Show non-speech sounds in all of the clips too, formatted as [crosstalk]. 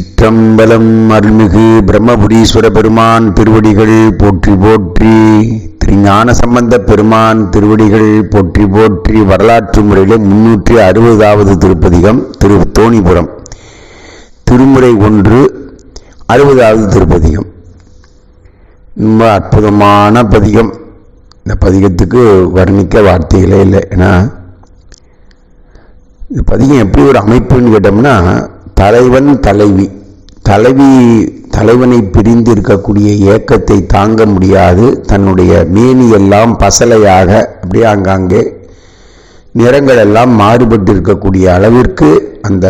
திருச்சிற்றம்பலம் அருள்மிகு பிரம்மபுரீஸ்வர பெருமான் திருவடிகள் போற்றி போற்றி திருஞான சம்பந்த பெருமான் திருவடிகள் போற்றி போற்றி வரலாற்று முறையிலே முன்னூற்றி அறுபதாவது திருப்பதிகம் திரு தோணிபுரம். திருமுறை ஒன்று அறுபதாவது திருப்பதிகம். ரொம்ப அற்புதமான பதிகம். இந்த பதிகத்துக்கு வர்ணிக்க வார்த்தைகளே இல்லை. ஏன்னா இந்த பதிகம் எப்படி ஒரு அமைப்புன்னு கேட்டோம்னா தலைவன் தலைவி. தலைவி தலைவனை பிரிந்து இருக்கக்கூடிய ஏக்கத்தை தாங்க முடியாது. தன்னுடைய மேனி எல்லாம் பசலையாக அப்படியே அங்காங்கே நிறங்கள் எல்லாம் மாறுபட்டு இருக்கக்கூடிய அளவிற்கு அந்த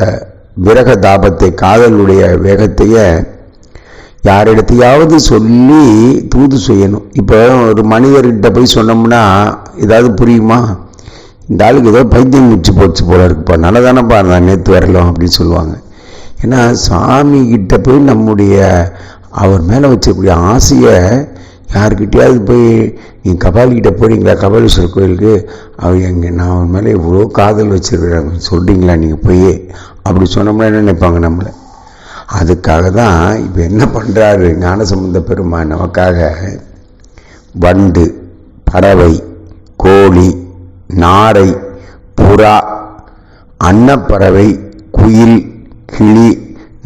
விரக தாபத்தை காதலுடைய வேகத்தையே யாரிடத்தையாவது சொல்லி தூது செய்யணும். இப்போ ஒரு மனிதர்கிட்ட போய் சொன்னோம்னா ஏதாவது புரியுமா? இந்த ஆளுக்கு ஏதோ பைத்தியம் முடிச்சு போச்சு போல இருக்குப்பா நல்லதானப்பா நான் நேற்று வரலாம் அப்படின்னு சொல்லுவாங்க. ஏன்னா சாமிக்கிட்ட போய் நம்முடைய அவர் மேலே வச்சக்கூடிய ஆசையை யாருக்கிட்டையாவது போய் நீங்கள் கபாலிக்கிட்ட போகிறீங்களா கபாலீஸ்வரர் கோயிலுக்கு? அவர் எங்கே நான் அவர் மேலே இவ்வளோ காதல் வச்சுருக்கிறாங்க சொல்கிறீங்களா நீங்கள் போய் அப்படி சொன்னோம்னா என்ன நினைப்பாங்க நம்மளை? அதுக்காக தான் இப்போ என்ன பண்ணுறாரு ஞானசம்பந்த பெருமா நமக்காக? வண்டு பறவை கோழி நாரை புறா அன்னப்பறவை குயில் கிளி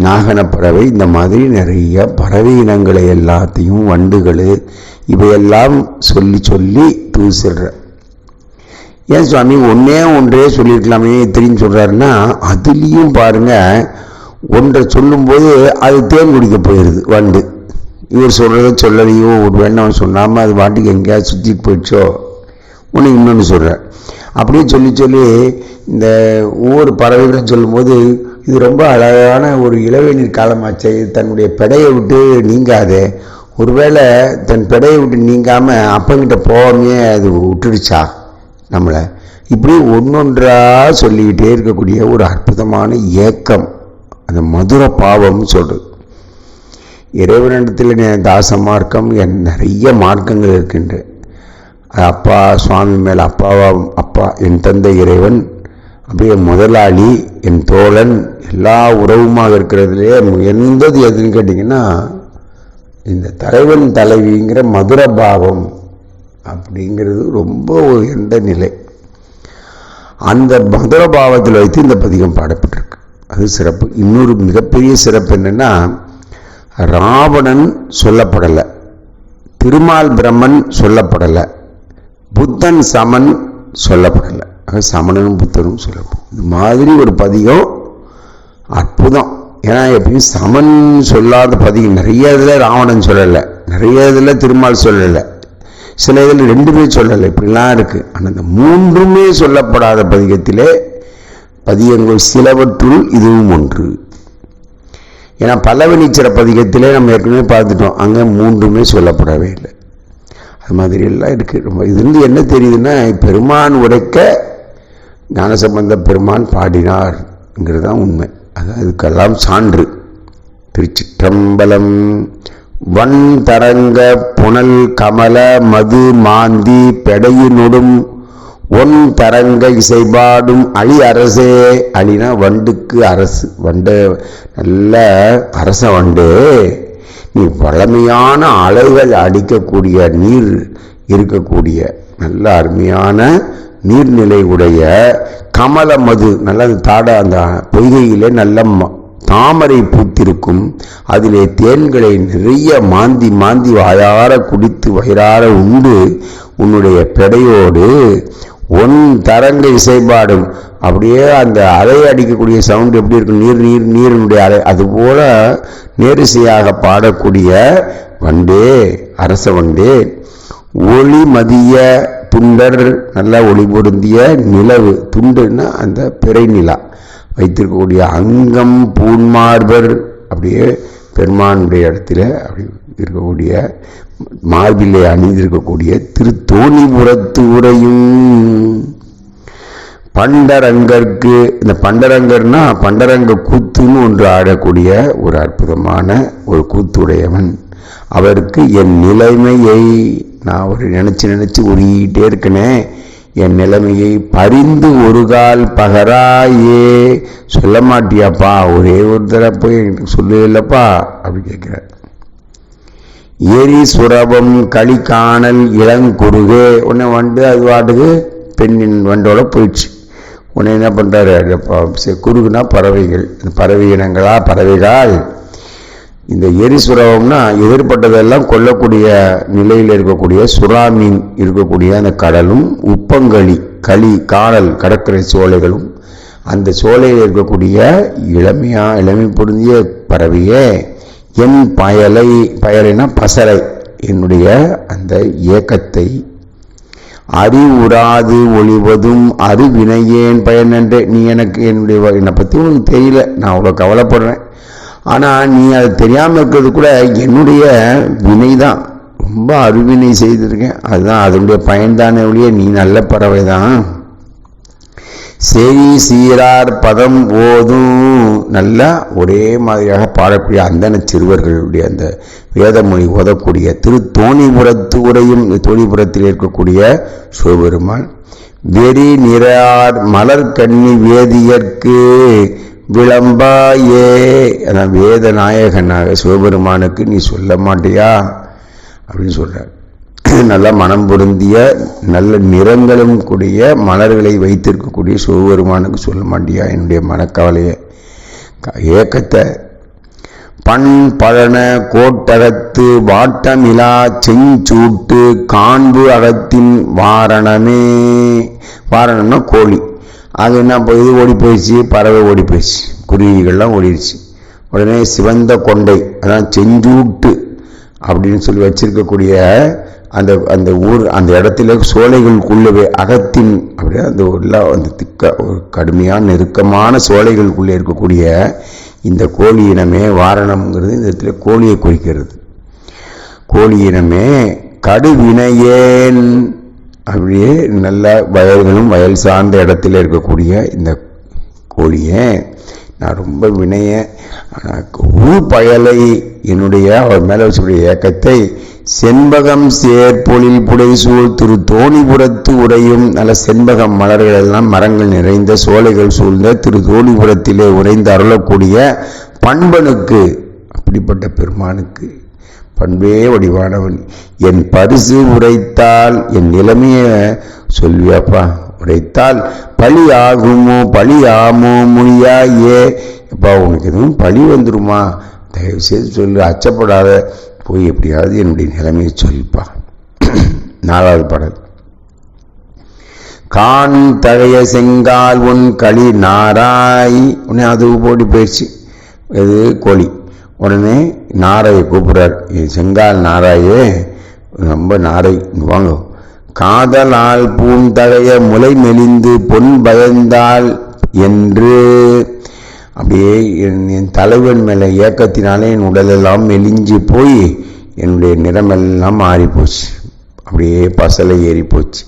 நாகனப்பறவை இந்த மாதிரி நிறைய பறவை இனங்களை எல்லாத்தையும் வண்டுகள் இவையெல்லாம் சொல்லி சொல்லி தூசிடுற. ஏன் சுவாமி ஒன்றே ஒன்றே சொல்லியிருக்கலாமே இத்தனையும் சொல்கிறாருன்னா அதுலேயும் பாருங்க ஒன்றை சொல்லும்போது அது தேன் குடிக்க போயிடுது வண்டு. இவர் சொல்கிறத சொல்லலையோ ஒரு வேண்டாம் சொல்லாமல் அது வாட்டுக்கு எங்கேயாவது சுற்றிட்டு போயிடுச்சோ ஒன்று இன்னொன்று சொல்கிறேன் அப்படியே சொல்லி சொல்லி இந்த ஒவ்வொரு பறவைகளும் சொல்லும்போது இது ரொம்ப அழகான ஒரு இளவேநீர் காலமாச்சே. இது தன்னுடைய பெடையை விட்டு நீங்காதே. ஒருவேளை தன் பெடையை விட்டு நீங்காமல் அப்பங்கிட்ட போகாமையே அது விட்டுடுச்சா நம்மளை? இப்படி ஒன்றொன்றா சொல்லிக்கிட்டே இருக்கக்கூடிய ஒரு அற்புதமான ஏக்கம். அந்த மதுர பாவம்னு சொல்கிறது இறைவனிடத்தில் தாச மார்க்கம் என் நிறைய மார்க்கங்கள் இருக்கின்ற. அப்பா சுவாமி மேல் அப்பாவா அப்பா என் தந்தை இறைவன் அப்படியே முதலாளி என் தோழன் எல்லா உறவுமாக இருக்கிறதுலே எந்தது எதுன்னு கேட்டிங்கன்னா இந்த தலைவன் தலைவிங்கிற மதுர பாவம் அப்படிங்கிறது ரொம்ப எந்த நிலை. அந்த மதுர பாவத்தில் வைத்து இந்த பதிகம் பாடப்பட்டிருக்கு. அது சிறப்பு. இன்னொரு மிகப்பெரிய சிறப்பு என்னென்னா ராவணன் சொல்லப்படலை திருமால் பிரம்மன் சொல்லப்படலை புத்தன் சமன் சொல்லப்படலை. ஆக சமணனும் புத்தரும் சொல்லப்படும் இது மாதிரி ஒரு பதிகம் அற்புதம். ஏன்னா எப்பயும் சமன் சொல்லாத பதிகம் நிறைய இதில் ராவணன் சொல்லலை நிறைய இதில் திருமால் சொல்லலை சில இதில் ரெண்டுமே சொல்லலை இப்படிலாம் இருக்குது ஆனால் இந்த மூன்றுமே சொல்லப்படாத பதிகத்திலே பதியங்கள் சிலவற்றுள் இதுவும் ஒன்று. ஏன்னா பல்லவனீச்சர பதிகத்திலே நம்ம ஏற்கனவே பார்த்துட்டோம் அங்கே மூன்றுமே சொல்லப்படவே இல்லை. அது மாதிரி எல்லாம் இருக்குது ரொம்ப இதுலேருந்து என்ன தெரியுதுன்னா பெருமான் உடைக்க ஞானசம்பந்த பெருமான் பாடினார்ங்கிறது தான் உண்மை. அதான் இதுக்கெல்லாம் சான்று. திருச்சிற்றம்பலம் வன் தரங்க புனல் கமல மது மாந்தி பெடையினொடும் ஒன் தரங்க இசைபாடும் அழி அரசே அழினா வண்டுக்கு அரசு. வண்டு நல்ல அரச வண்டு. நீ வளமையான அலைகள் அடிக்கக்கூடிய நீர் இருக்கக்கூடிய நல்ல அருமையான நீர்நிலை உடைய கமல மது நல்லது தாட அந்த பொய்கையிலே நல்ல தாமரை பூத்திருக்கும். அதிலே தேன்களை நிறைய மாந்தி மாந்தி வாயார குடித்து வயிறார உண்டு. உன்னுடைய பெடையோடு ஒன் தரங்க இசைப்பாடும் அப்படியே அந்த அலை அடிக்கக்கூடிய சவுண்ட் எப்படி இருக்கும்? நீர் நீர் நீரினுடைய அலை. அதுபோல நேரிசையாக பாடக்கூடிய வண்டே அரச வண்டே. ஒளி மதிய துண்டர் நல்லா ஒளி பொருந்திய நிலவு துண்டுன்னா அந்த பிறை நிலா. வைத்திருக்கக்கூடிய அங்கம் பூன்மார்பர் அப்படியே பெருமானுடைய இடத்துல அப்படி இருக்கக்கூடிய மார்பிலே அணிந்திருக்கக்கூடிய திருத்தோணிபுரத்து உரையும். பண்டரங்கற்கு இந்த பண்டரங்கர்னா பண்டரங்க கூத்துன்னு ஒன்று ஆடக்கூடிய ஒரு அற்புதமான ஒரு கூத்துடையவன். அவருக்கு என் நிலைமையை நான் ஒரு நினச்சி நினச்சி உருகிட்டே இருக்கனே. என் நிலைமையை பரிந்து ஒரு கால் பகராயே. சொல்ல மாட்டியாப்பா ஒரே ஒரு தடவை போய் எனக்கு சொல்லலப்பா அப்படி கேட்குறார். எரி சுரபம் களி காணல் இளங்குருகு உன்னை வந்து அது வாட்டுக்கு பெண்ணின் வண்டோட போயிடுச்சு. உன்னை என்ன பண்ணுறாரு குருகுனா பறவைகள். பறவை இனங்களா? பறவைகள். இந்த எரி சுரவம்னா எதிர்பட்டதெல்லாம் கொல்லக்கூடிய நிலையில் இருக்கக்கூடிய சுறா மீன் இருக்கக்கூடிய அந்த கடலும் உப்பங்களி களி காணல் கடற்கரை சோலைகளும் அந்த சோலையில் இருக்கக்கூடிய இளமையா இளமை பொருந்திய பறவையே என் பயலை பயலைனா பசலை என்னுடைய அந்த ஏக்கத்தை. அறிவுறாது ஒளிவதும் அறிவினையேன் பயன் என்று நீ எனக்கு என்னுடைய என்னை பற்றி உனக்கு தெரியல. நான் அவ்வளோ கவலைப்படுறேன். ஆனால் நீ அது தெரியாமல் இருக்கிறது கூட என்னுடைய வினை தான் ரொம்ப அருவினை செய்திருக்கேன். அதுதான் அதனுடைய பயன்தானே ஒழிய நீ நல்ல பறவை தான் செய் சீரார் பதம் ஓதும் நல்லா ஒரே மாதிரியாக பாடக்கூடிய அந்தன சிறுவர்களுடைய அந்த வேதமொழி ஓதக்கூடிய திரு தோணிபுரத்து உரையும் தோணிபுரத்தில் இருக்கக்கூடிய சிவபெருமான் வெறி நிறார் மலர் கண்ணி வேதியற்கு விளம்பாயே. நான் வேத நாயகனாக சிவபெருமானுக்கு நீ சொல்ல மாட்டியா? அப்படின்னு சொல்கிறார் நல்ல மனம் பொருந்திய நல்ல நிறங்களும் கூடிய மலர்களை வைத்திருக்கக்கூடிய சிவபெருமானுக்கு சொல்ல மாட்டியா? என்னுடைய மனக்கவலையை. ஏக்கத்தை. பண் பழன கோட்டகத்து வாட்டமிலா செஞ்சூட்டு காண்பு அகத்தின் வாரணமே. வாரணம்னா கோழி. அது என்ன இது ஓடி போயிடுச்சு. பறவை ஓடி போயிடுச்சு. குருவிகள்லாம் ஓடிடுச்சு. உடனே சிவந்த கொண்டை அதான் செஞ்சூட்டு அப்படின்னு சொல்லி வச்சிருக்கக்கூடிய அந்த அந்த ஊர் அந்த இடத்துல சோலைகளுக்குள்ளவே அகத்தின் அப்படியே அந்த உள்ள அந்த திக்க ஒரு கடுமையான நெருக்கமான சோலைகளுக்குள்ளே இருக்கக்கூடிய இந்த கோழி இனமே வாரணம்ங்கிறது இந்த இடத்துல கோழியை குறிக்கிறது. கோழி இனமே கடுவினையேன் அப்படியே நல்ல வயல்களும் வயல் சார்ந்த இடத்துல இருக்கக்கூடிய இந்த கோழியை நான் ரொம்ப வினைய ஊ பயலை என்னுடைய அவர் மேலே வச்சுடைய ஏக்கத்தை செண்பகம் சேர்பொழில் புடைசூழ் திரு தோணிபுரத்து உரையும் நல்ல செண்பகம் மலர்கள் எல்லாம் மரங்கள் நிறைந்த சோலைகள் சூழ்ந்த திரு தோணிபுரத்திலே உறைந்து அருளக்கூடிய பண்பனுக்கு அப்படிப்பட்ட பெருமானுக்கு பண்பே வடிவானவன். என் பரிசு உரைத்தால் என் நிலைமைய சொல்வியாப்பா உரைத்தால் பழி ஆகுமோ பழி ஆமோ முடியா அப்பா உனக்கு எதுவும் பழி வந்துடுமா தயவு செய்து சொல்லு அச்சப்படாத. போய் எப்படியாவது என்னுடைய நிலைமையை சொல்லிப்பா. [clears throat] நாலாவது பாடல். கான் தகைய செங்கால் உன் களி நாராய். உன்னை அது போட்டி போயிடுச்சு. இது கோழி. உடனே நாரையை கூப்பிடுறார். செங்கால் நாராயே ரொம்ப நாரை. வாங்க. காதலால் பூந்தகைய முளை மெலிந்து பொன் பயந்தால் என்று. அப்படியே என் தலைவன் மேலே ஏக்கத்தினாலே என் உடலெல்லாம் மெலிஞ்சு போய் என்னுடைய நிறமெல்லாம் மாறிப்போச்சு. அப்படியே பசலை ஏறி போச்சு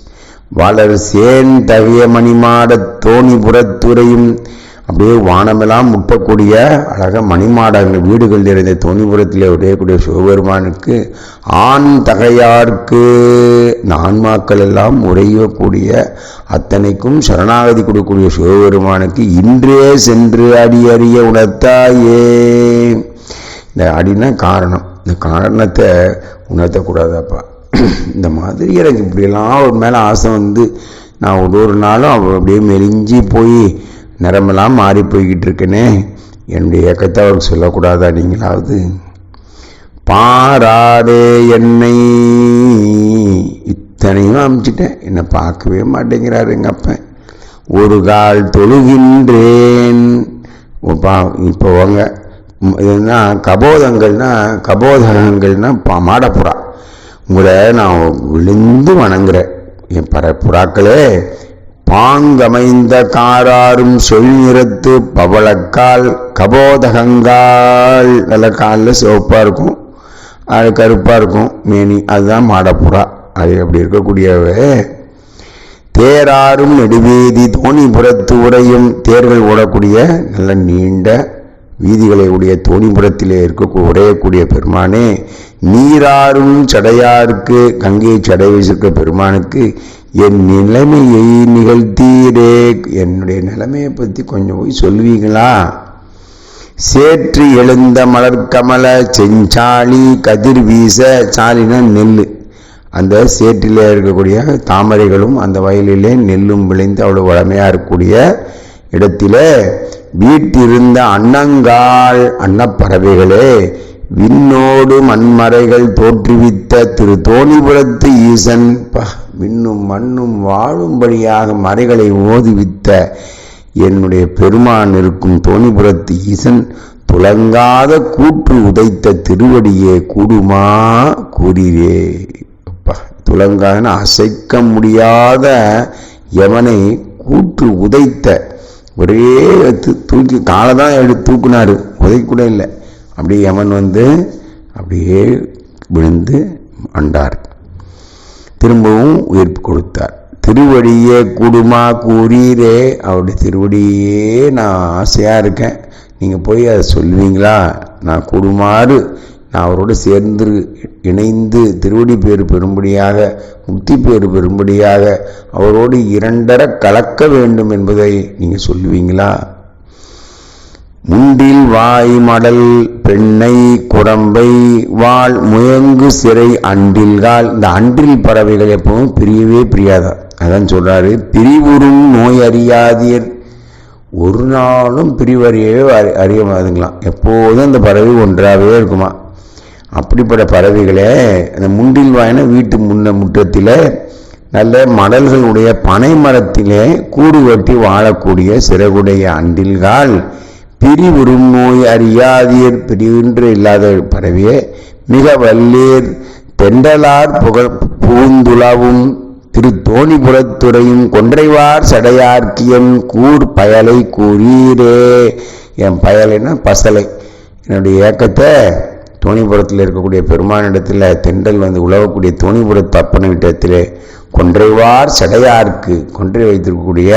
வளர் சேன் தகைய மணிமாட தோணிபுரத்துறையும் அப்படியே வானமெல்லாம் முட்டக்கூடிய அழக மணிமாடங்கள் வீடுகள் நிறைந்த தோணிபுரத்தில் உடையக்கூடிய சிவபெருமானுக்கு ஆண் தகையார்க்கு நான்மாக்கள் எல்லாம் உறையக்கூடிய அத்தனைக்கும் சரணாகதி கொடுக்கக்கூடிய சிவபெருமானுக்கு இன்றே சென்று அடி அறிய உணர்த்தாயே. இந்த அடினா காரணம். இந்த காரணத்தை உணர்த்தக்கூடாதாப்பா. இந்த மாதிரி எனக்கு இப்படியெல்லாம் ஒரு மேலே ஆசை வந்து நான் ஒரு ஒரு நாளும் அப்படியே மெலிஞ்சி போய் நிறமெல்லாம் மாறி போய்கிட்டு இருக்கேனே என்னுடைய இயக்கத்தை அவருக்கு சொல்லக்கூடாதா நீங்களாவது? பாராடே என்னை. இத்தனையும் அமிச்சிட்டேன். என்னை பார்க்கவே மாட்டேங்கிறாரு எங்கள் அப்பன் ஒரு கால் தொழுகின்றேன். இப்போ வாங்க. இதுனா கபோதங்கள்னா கபோதகங்கள்னா பா மாடப்புறா. உங்களை நான் விழுந்து வணங்குறேன். என் பற புறாக்களே பாங்கமைந்த காராரும் சொல் நிறத்து பவளக்கால் கபோதகங்கால். நல்ல காலில் சிவப்பாக இருக்கும். அது கருப்பாக இருக்கும். மேனி அதுதான் மாடப்புறா. அது அப்படி இருக்கக்கூடியவே. தேராரும் நெடுவேதி தோணிபுரத்து உரையும் தேர்கள் ஓடக்கூடிய நல்ல நீண்ட வீதிகளை உடைய தோணிபுரத்திலே இருக்க உடையக்கூடிய பெருமானே நீராறும் சடையாருக்கு கங்கையை சடை வீசிருக்க பெருமானுக்கு என் நிலைமையை நிகழ்த்தீரே. என்னுடைய நிலைமையை பற்றி கொஞ்சம் போய் சொல்லுவீங்களா? சேற்று எழுந்த மலர்கமல செஞ்சாலி கதிர் வீச சாலின நெல் அந்த சேற்றிலே இருக்கக்கூடிய தாமரைகளும் அந்த வயலிலே நெல்லும் விளைந்து அவ்வளோ வளமையாக இருக்கக்கூடிய இடத்திலே வீட்டிருந்த அன்னங்கால் அன்னப்பறவைகளே விண்ணோடு மண்மறைகள் தோற்றுவித்த திரு தோணிபுரத்து ஈசன் விண்ணும் மண்ணும் வாழும்படியாக மறைகளை ஓதுவித்த என்னுடைய பெருமான் இருக்கும் தோணிபுரத்து ஈசன் துலங்காத கூற்று உதைத்த திருவடியே கூடுமா அப்பா துலங்கான அசைக்க முடியாத எவனை கூற்று உதைத்த ஒரே தூக்கி காலை தான் எடுத்து தூக்குனார் உதைக்கூட இல்லை. அப்படியே யமன் வந்து அப்படியே விழுந்து அண்டார். திரும்பவும் உயிர்ப்பு கொடுத்தார். திருவடியே குடுமா கூறீரே. அவருடைய திருவடியே நான் ஆசையாக இருக்கேன். நீங்கள் போய் அதை சொல்லுவீங்களா நான் கூடுமாறு அவரோடு சேர்ந்து இணைந்து திருவடி பேர் பெறும்படியாக முக்தி பேர் பெறும்படியாக அவரோடு இரண்டர கலக்க வேண்டும் என்பதை நீங்கள் சொல்லுவீங்களா? முண்டில் வாய் மடல் பெண்ணை குரம்பை வாழ் முயங்கு சிறை அன்றில்கால். இந்த அன்றில் பறவைகள் எப்பவும் பிரியவே பிரியாதான் அதான் சொல்கிறாரு பிரிவுறும் நோய் அறியாதீர். ஒரு நாளும் பிரிவறியவே அறிய மாதிரிங்களாம் எப்போதும் அந்த பறவை ஒன்றாகவே இருக்குமா? அப்படிப்பட்ட பறவைகளே அந்த முண்டில் வாயின வீட்டு முன்ன முற்றத்தில் நல்ல மடல்களுடைய பனை மரத்திலே கூடு கட்டி வாழக்கூடிய சிறகுடைய அண்டில்கால் பிரிவுறும் நோய் அறியாதியர் பிரிவின்று இல்லாத பறவையே மிக வல்லீர் தெண்டலார் புகழ் பூந்துளவும் திரு தோணிபுரத்துறையும் கொன்றைவார் சடையார்க்கியன் கூர் பயலை கூறீரே. என் பயலைன்னா பசலை. என்னுடைய ஏக்கத்தை தோணிபுரத்தில் இருக்கக்கூடிய பெருமானிடத்தில் தென்றல் வந்து உழவக்கூடிய தோணிபுர தப்பன விட்டத்தில் கொன்றைவார் சடையாருக்கு கொன்றை வைத்திருக்கக்கூடிய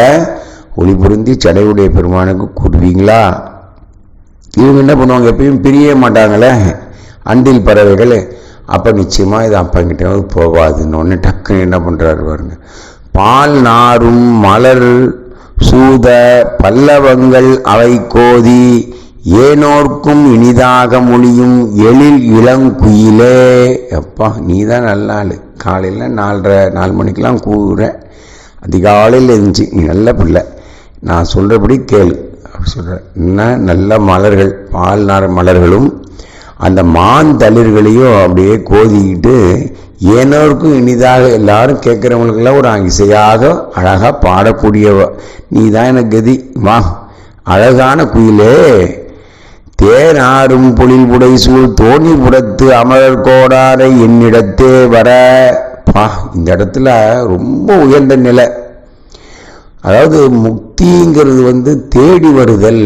ஒளி பொருந்தி சடையுடைய பெருமானுக்கு கூறுவீங்களா? இவங்க என்ன பண்ணுவாங்க? எப்பயும் பிரிய மாட்டாங்களே அண்டில் பறவைகள். அப்போ நிச்சயமாக இது அப்பங்கிட்ட போகாதுன்னு ஒன்று டக்குன்னு என்ன பண்ணுறாரு பாருங்க. பால் நாரும் மலர் சூத பல்லவங்கள் அவை கோதி ஏனோர்க்கும் இனிதாக மொழியும் எழில் இளங்குயிலே. அப்பா நீ தான் நல்ல ஆள் காலையில் நாலரை நாலு மணிக்கெலாம் கூறுற அதிகாலையில் இருந்துச்சு நீ நல்ல பிள்ளை. நான் சொல்கிறபடி கேளு. அப்படி சொல்கிறேன் என்ன நல்ல மலர்கள். பால் நார் மலர்களும் அந்த மான் தளிர்களையும் அப்படியே கோதிக்கிட்டு ஏனோருக்கும் இனிதாக எல்லாரும் கேட்குறவங்களுக்கெல்லாம் ஒரு இசையாக அழகாக பாடக்கூடியவ. நீ தான் எனக்கு கதி. வா. அழகான குயிலே. தேனாரும் பொழில் புடை சூழ் தோணி புறத்து அமரர் கோடாரை என்னிடத்தே வர. பா இந்த இடத்துல ரொம்ப உயர்ந்த நிலை. அதாவது முக்திங்கிறது வந்து தேடி வருதல்.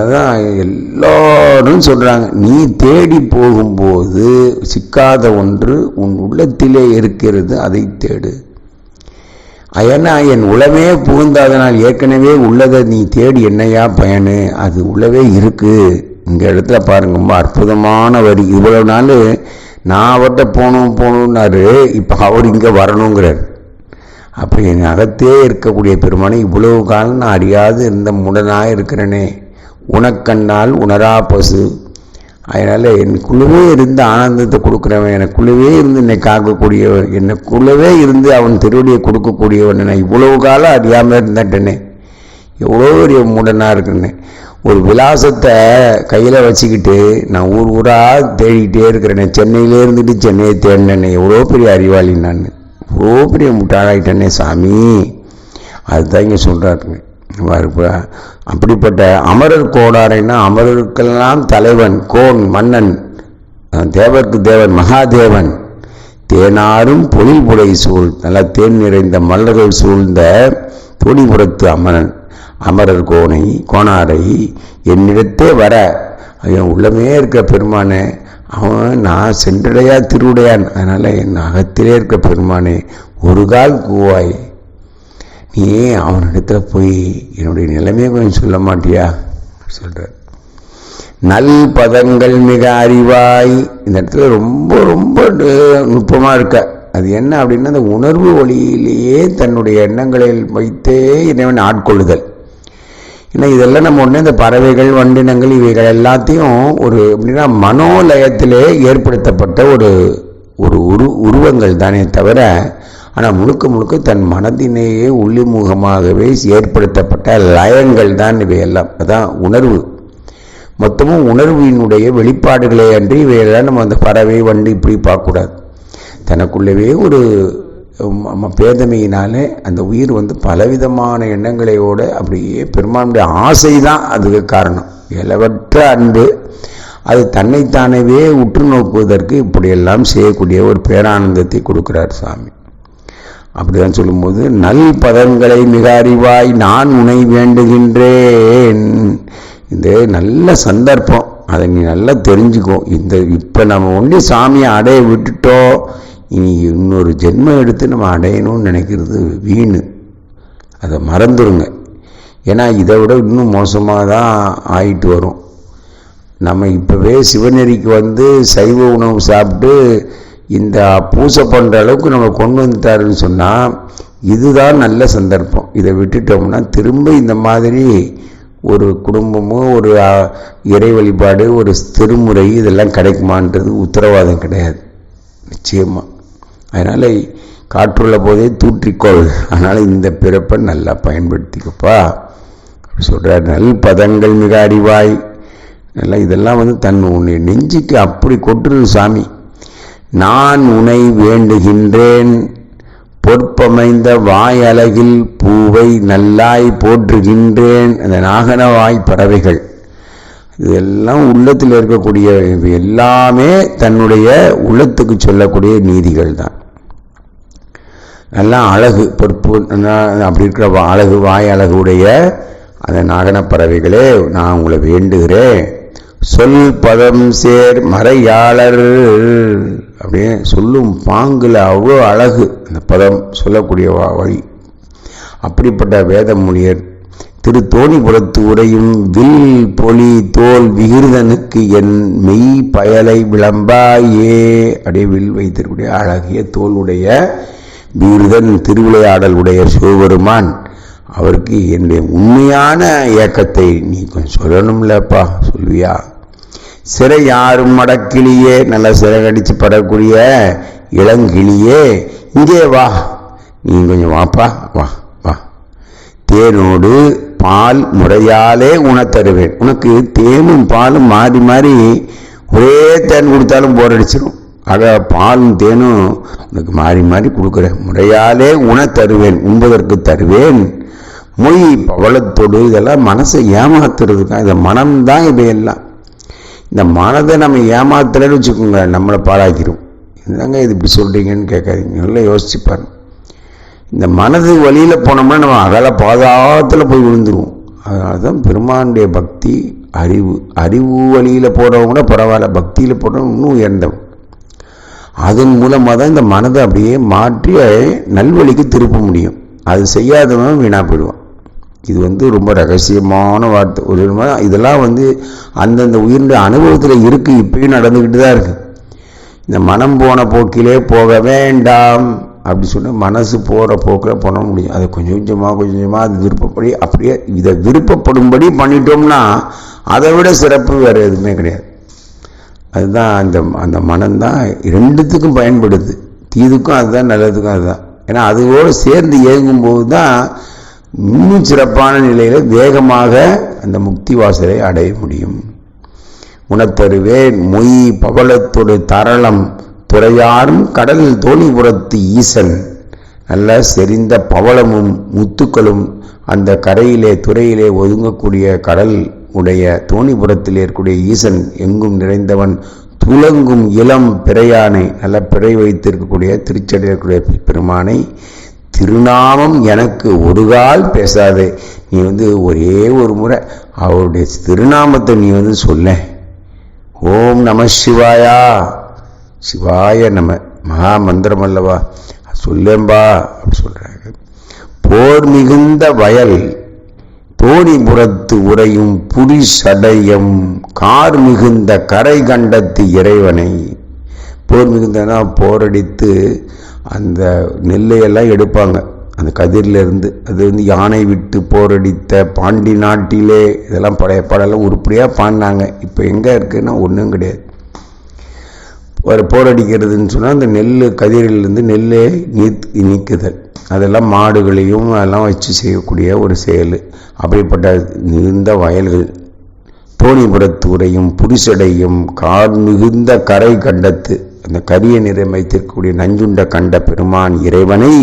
அதான் எல்லாரும் சொல்கிறாங்க நீ தேடி போகும்போது சிக்காத ஒன்று உன் உள்ளத்திலே இருக்கிறது அதை தேடு. ஏன்னா என் உளவே புகுந்தாதனால் ஏற்கனவே உள்ளதை நீ தேடி என்னையா பயனு? அது உள்ளவே இருக்குது இந்த இடத்துல பாருங்க ரொம்ப அற்புதமான வரி. இவ்வளவு நாள் நான் அவர்கிட்ட போகணும் போகணுன்னாரு இப்போ அவர் இங்கே வரணுங்கிறார். அப்போ என் அகத்தே இருக்கக்கூடிய பெருமானை இவ்வளவு காலம் நான் அறியாது இருந்த முடனாக இருக்கிறேனே. உனக்கண்ணால் உணரா பசு. அதனால் எனக்குள்ளவே இருந்து ஆனந்தத்தை கொடுக்குறவன் எனக்குள்ளவே இருந்து என்னை காக்கக்கூடியவன் எனக்குள்ளவே இருந்து அவன் திருவடியை கொடுக்கக்கூடியவன் நான் இவ்வளவு காலம் அறியாமல் இருந்தட்டனே. எவ்வளோ பெரிய முடனாக இருக்குன்னு ஒரு விலாசத்தை கையில் வச்சுக்கிட்டு நான் ஊர் ஊராக தேடிக்கிட்டே இருக்கிறேனே சென்னையிலே இருந்துட்டு சென்னையை தேடினேனே எவ்வளோ பெரிய அறிவாளி நான். இவ்வளோ பெரிய முட்டாளாயிட்டேனே சாமி. அதுதான் இங்கே சொல்கிறாருங்க அப்படிப்பட்ட அமரர் கோடாரைன்னா அமரருக்கெல்லாம் தலைவன் கோன் மன்னன் தேவருக்கு தேவன் மகாதேவன். தேனாரும் பொழில் புடை சூழ் நல்லா தேன் நிறைந்த மலர்கள் சூழ்ந்த தோணிபுரத்து அமரன். அமரர் கோனை கோணாரை என்னிடத்தே வர. என் உள்ளமே இருக்க பெருமானே அவன் நான் சென்றடையா திருவுடையான். அதனால் என் அகத்திலே இருக்க பெருமானே ஒரு கால் கூவாய். நீ அவனிடத்துல போய் என்னுடைய நிலைமையை கொஞ்சம் சொல்ல மாட்டியா? சொல்ற நல் பதங்கள் மிக அறிவாய். இந்த இடத்துல ரொம்ப ரொம்ப நுட்பமாக இருக்க. அது என்ன அப்படின்னா அந்த உணர்வு ஒளியிலேயே தன்னுடைய எண்ணங்களில் வைத்தே இறைவன் ஆட்கொள்ளுதல். ஏன்னா இதெல்லாம் நம்ம ஒன்று இந்த பறவைகள் வண்டினங்கள் இவைகள் எல்லாத்தையும் ஒரு எப்படின்னா மனோலயத்திலே ஏற்படுத்தப்பட்ட ஒரு ஒரு உரு உருவங்கள் தானே தவிர ஆனால் முழுக்க முழுக்க தன் மனதினேயே உள்ளிமுகமாகவே ஏற்படுத்தப்பட்ட லயங்கள் தான் இவையெல்லாம். அதான் உணர்வு. மொத்தமும் உணர்வினுடைய வெளிப்பாடுகளே அன்றி இவையெல்லாம் நம்ம அந்த பறவை வண்டு இப்படி பார்க்கக்கூடாது. தனக்குள்ளவே ஒரு பேதமையினாலே அந்த உயிர் வந்து பலவிதமான எண்ணங்களையோட அப்படியே பெருமானுடைய ஆசை தான் அதுக்கு காரணம். இலவற்ற அன்பு அது தன்னைத்தானவே உற்று நோக்குவதற்கு இப்படியெல்லாம் செய்யக்கூடிய ஒரு பேரானந்தத்தை கொடுக்கிறார் சாமி அப்படிதான் சொல்லும்போது நல் பதங்களை மிக அறிவாய் நான் உனை வேண்டுகின்றேன். இது நல்ல சந்தர்ப்பம் அதை நீ நல்லா தெரிஞ்சுக்கோ. இந்த இப்போ நம்ம ஒண்டி சாமியை அடைய விட்டுட்டோம் இனி இன்னொரு ஜென்மம் எடுத்து நம்ம அடையணும்னு நினைக்கிறது வீணு. அதை மறந்துடுங்க ஏன்னா இதை விட இன்னும் மோசமாக தான் ஆயிட்டு வரும். நம்ம இப்போவே சிவநெறிக்கு வந்து சைவ உணவு சாப்பிட்டு இந்த பூசை பண்ணுற அளவுக்கு நம்ம கொண்டு வந்துட்டாருன்னு சொன்னால் இதுதான் நல்ல சந்தர்ப்பம். இதை விட்டுட்டோம்னா திரும்ப இந்த மாதிரி ஒரு குடும்பமோ ஒரு இறை வழிபாடு ஒரு திருமுறை இதெல்லாம் கிடைக்குமான்றது உத்தரவாதம் கிடையாது. நிச்சயமாக அதனால் காற்றுள்ள போதே தூற்றிக்கொள். அதனால் இந்த பிறப்பை நல்லா பயன்படுத்திக்கப்பா. அப்படி சொல்கிறார் நல் பதங்கள் மிக அறிவாய் நல்லா இதெல்லாம் வந்து தன் உன்னை நெஞ்சுக்கு அப்படி கொட்டுறது சாமி. நான் உனை வேண்டுகின்றேன். பொற்பமைந்த வாய் அழகில் பூவை நல்லாய் போற்றுகின்றேன். அந்த நாகனவாய் பறவைகள். இதெல்லாம் உள்ளத்தில் இருக்கக்கூடிய எல்லாமே தன்னுடைய உள்ளத்துக்கு சொல்லக்கூடிய நீதிகள் தான் நல்லா அழகு பொறுப்பு அப்படி இருக்கிற வா- அழகு வாய் அழகு உடைய அந்த நாகன பறவைகளே நான் உங்களை வேண்டுகிறேன். சொல் பதம் சேர் மறையாளர். அப்படியே சொல்லும் பாங்கில் அவ்வளோ அழகு. அந்த பதம் சொல்லக்கூடிய வா- வழி. அப்படிப்பட்ட வேதமுனியர் திரு தோணிபுரத்து உரையும் வில் பொலி தோல் விகிருதனுக்கு என் மெய் பயலை விளம்பாயே. அப்படியே வில் வைத்திருக்கூடிய அழகிய தோளுடைய வீரதன் திருவிளையாடல் உடைய சிவபெருமான் அவருக்கு என்னுடைய உண்மையான ஏக்கத்தை நீ கொஞ்சம் சொல்லணும்லப்பா சொல்வியா சிறை யாரும் மடக்கிளியே நல்ல சிறகடித்து படக்கூடிய இளங்கிளியே இங்கே வா. நீ கொஞ்சம் வாப்பா வா வா. தேனோடு பால் முறையாலே உணத்தருவேன் உனக்கு தேனும் பாலும் மாறி மாறி ஒரே தேன் கொடுத்தாலும் போரடிச்சிடும் அதை பாலும் தேனும் உனக்கு மாறி மாறி கொடுக்குறேன். முறையாலே உண தருவேன் உண்பதற்கு தருவேன். மொய் பவளத்தோடு இதெல்லாம் மனசை ஏமாத்துறதுக்கா இந்த மனம்தான் இவையெல்லாம். இந்த மனதை நம்ம ஏமாத்தலைன்னு வச்சுக்கோங்க நம்மளை பாழாக்கிடும் என்னங்க இது இப்படி சொல்கிறீங்கன்னு கேட்காதீங்க. நல்லா யோசிச்சுப்பார் இந்த மனது வழியில் போனோம்னா நம்ம அகல பாதாத்தில் போய் விழுந்துருவோம். அதனால தான் பெருமானுடைய பக்தி அறிவு. அறிவு வழியில் போகிறவங்க கூட பரவாயில்ல. பக்தியில் போகிறவங்க இன்னும் உயர்ந்தவன். அதன் மூலமாக தான் இந்த மனதை அப்படியே மாற்றி நல்வழிக்கு திருப்ப முடியும். அது செய்யாதவன் வீணாக போயிடுவான். இது வந்து ரொம்ப ரகசியமான வார்த்தை. ஒரு இதெல்லாம் வந்து அந்தந்த உயிரினுடைய அனுபவத்தில் இருக்குது இப்பயும் நடந்துக்கிட்டு தான் இருக்குது இந்த மனம் போன போக்கிலே போக வேண்டாம் அப்படி சொன்னா மனசு போகிற போக்கில் பண்ண முடியும். அதை கொஞ்சம் கொஞ்சமாக கொஞ்சம் கொஞ்சமாக அது விருப்பப்படி அப்படியே இதை விருப்பப்படும்படி பண்ணிட்டோம்னா அதை விட சிறப்பு வேறு எதுவுமே கிடையாது. அதுதான் அந்த அந்த மனம்தான் ரெண்டுத்துக்கும் பயன்படுது. தீதுக்கும் அதுதான் நல்லதுக்கும் அதுதான். ஏன்னா அதுவோடு சேர்ந்து இயங்கும்போது தான் இன்னும் சிறப்பான நிலையில் வேகமாக அந்த முக்தி வாசலை அடைய முடியும். உணத்தருவேன் மொய் பவளத்தொடு தரளம் துறையாரும் கடல் தோணிபுரத்து ஈசன். நல்ல செறிந்த பவளமும் முத்துக்களும் அந்த கரையிலே துறையிலே ஒதுங்கக்கூடிய கடல் உடைய தோணிபுரத்தில் இருக்கக்கூடிய ஈசன் எங்கும் நிறைந்தவன் துலங்கும் இளம் பிறையானை நல்ல பிறை வைத்திருக்கக்கூடிய திருச்சடையில் இருக்கக்கூடிய பெருமானை திருநாமம் எனக்கு ஒரு கால் பேசாதே. நீ வந்து ஒரே ஒரு முறை அவருடைய திருநாமத்தை நீ வந்து சொல்ல. ஓம் நம சிவாயா. சிவாய நம மகா மந்திரம் அல்லவா? சொல்லேம்பா அப்படி சொல்கிறாங்க போர் மிகுந்த வயல் தோணிபுரத்து உரையும் புரிசடையம் கார் மிகுந்த கரை கண்டத்து இறைவனை. போர் மிகுந்தனா போரடித்து அந்த நெல்லையெல்லாம் எடுப்பாங்க. அந்த கதிரிலிருந்து அது வந்து யானை விட்டு போரடித்த பாண்டி நாட்டிலே இதெல்லாம் பழைய பாடலாம் உருப்படியாக பாடினாங்க. இப்போ எங்கே இருக்குன்னா ஒன்றும் கிடையாது. ஒரு போரடிக்கிறதுன்னு சொன்னால் அந்த நெல் கதிரிலிருந்து நெல்லை நீத் நீக்குதல். அதெல்லாம் மாடுகளையும் அதெல்லாம் வச்சு செய்யக்கூடிய ஒரு செயல். அப்படிப்பட்ட மிகுந்த வயல்கள். தோணிபுரத்து உரையும் புரிசடையும் கார் மிகுந்த கரை கண்டத்து அந்த கரிய நிறம் வைத்திருக்கக்கூடிய நஞ்சுண்ட கண்ட பெருமான் இறைவனை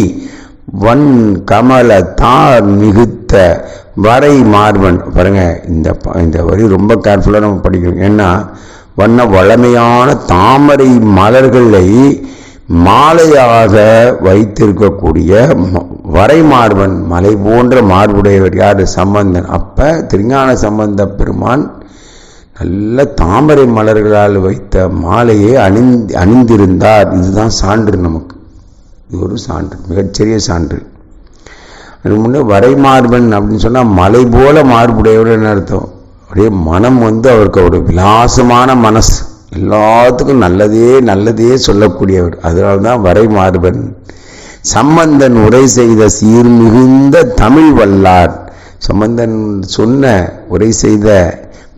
வன் கமல தார் மிகுத்த வரை மார்பன். பாருங்க இந்த இந்த வரி ரொம்ப கேர்ஃபுல்லாக நம்ம படிக்கணும். ஏன்னா வண்ண வளமையான தாமரை மலர்களை மாலையாக வைத்திருக்கக்கூடிய வரைமார்பன் மலை போன்ற மார்புடையவர் யார்? சம்பந்தன். அப்போ திருஞான சம்பந்த பெருமான் நல்ல தாமரை மலர்களால் வைத்த மாலையை அணிந்து அணிந்திருந்தார். இதுதான் சான்று நமக்கு. இது ஒரு சான்று மிகச்சிறிய சான்று. அதுக்கு முன்னே வரைமார்பன் அப்படின்னு சொன்னால் மலை போல மார்புடையவர்னு அர்த்தம். அப்படியே மனம் வந்து அவருக்கு ஒரு விலாசமான மனசு. எல்லாத்துக்கும் நல்லதே நல்லதே சொல்லக்கூடியவர். அதனால்தான் வரை மாறுபன் சம்பந்தன் உரை செய்த சீர் மிகுந்த தமிழ் வல்லார். சம்பந்தன் சொன்ன உரை செய்த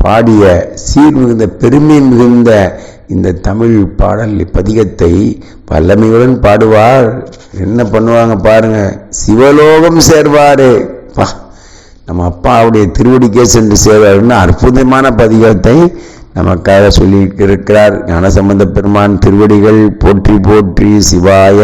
பாடிய சீர் மிகுந்த பெருமை மிகுந்த இந்த தமிழ் பாடல் பதிகத்தை வல்லமையுடன் பாடுவார். என்ன பண்ணுவாங்க பாருங்க சிவலோகம் சேர்வாரே. பா நம்ம அப்பாவுடைய திருவடிக்கே சென்று சேர்வாருன்னு அற்புதமான பதிகத்தை நமக்காக சொல்லி இருக்கிறார் ஞானசம்பந்த பெருமான் திருவடிகள் போற்றி போற்றி சிவாய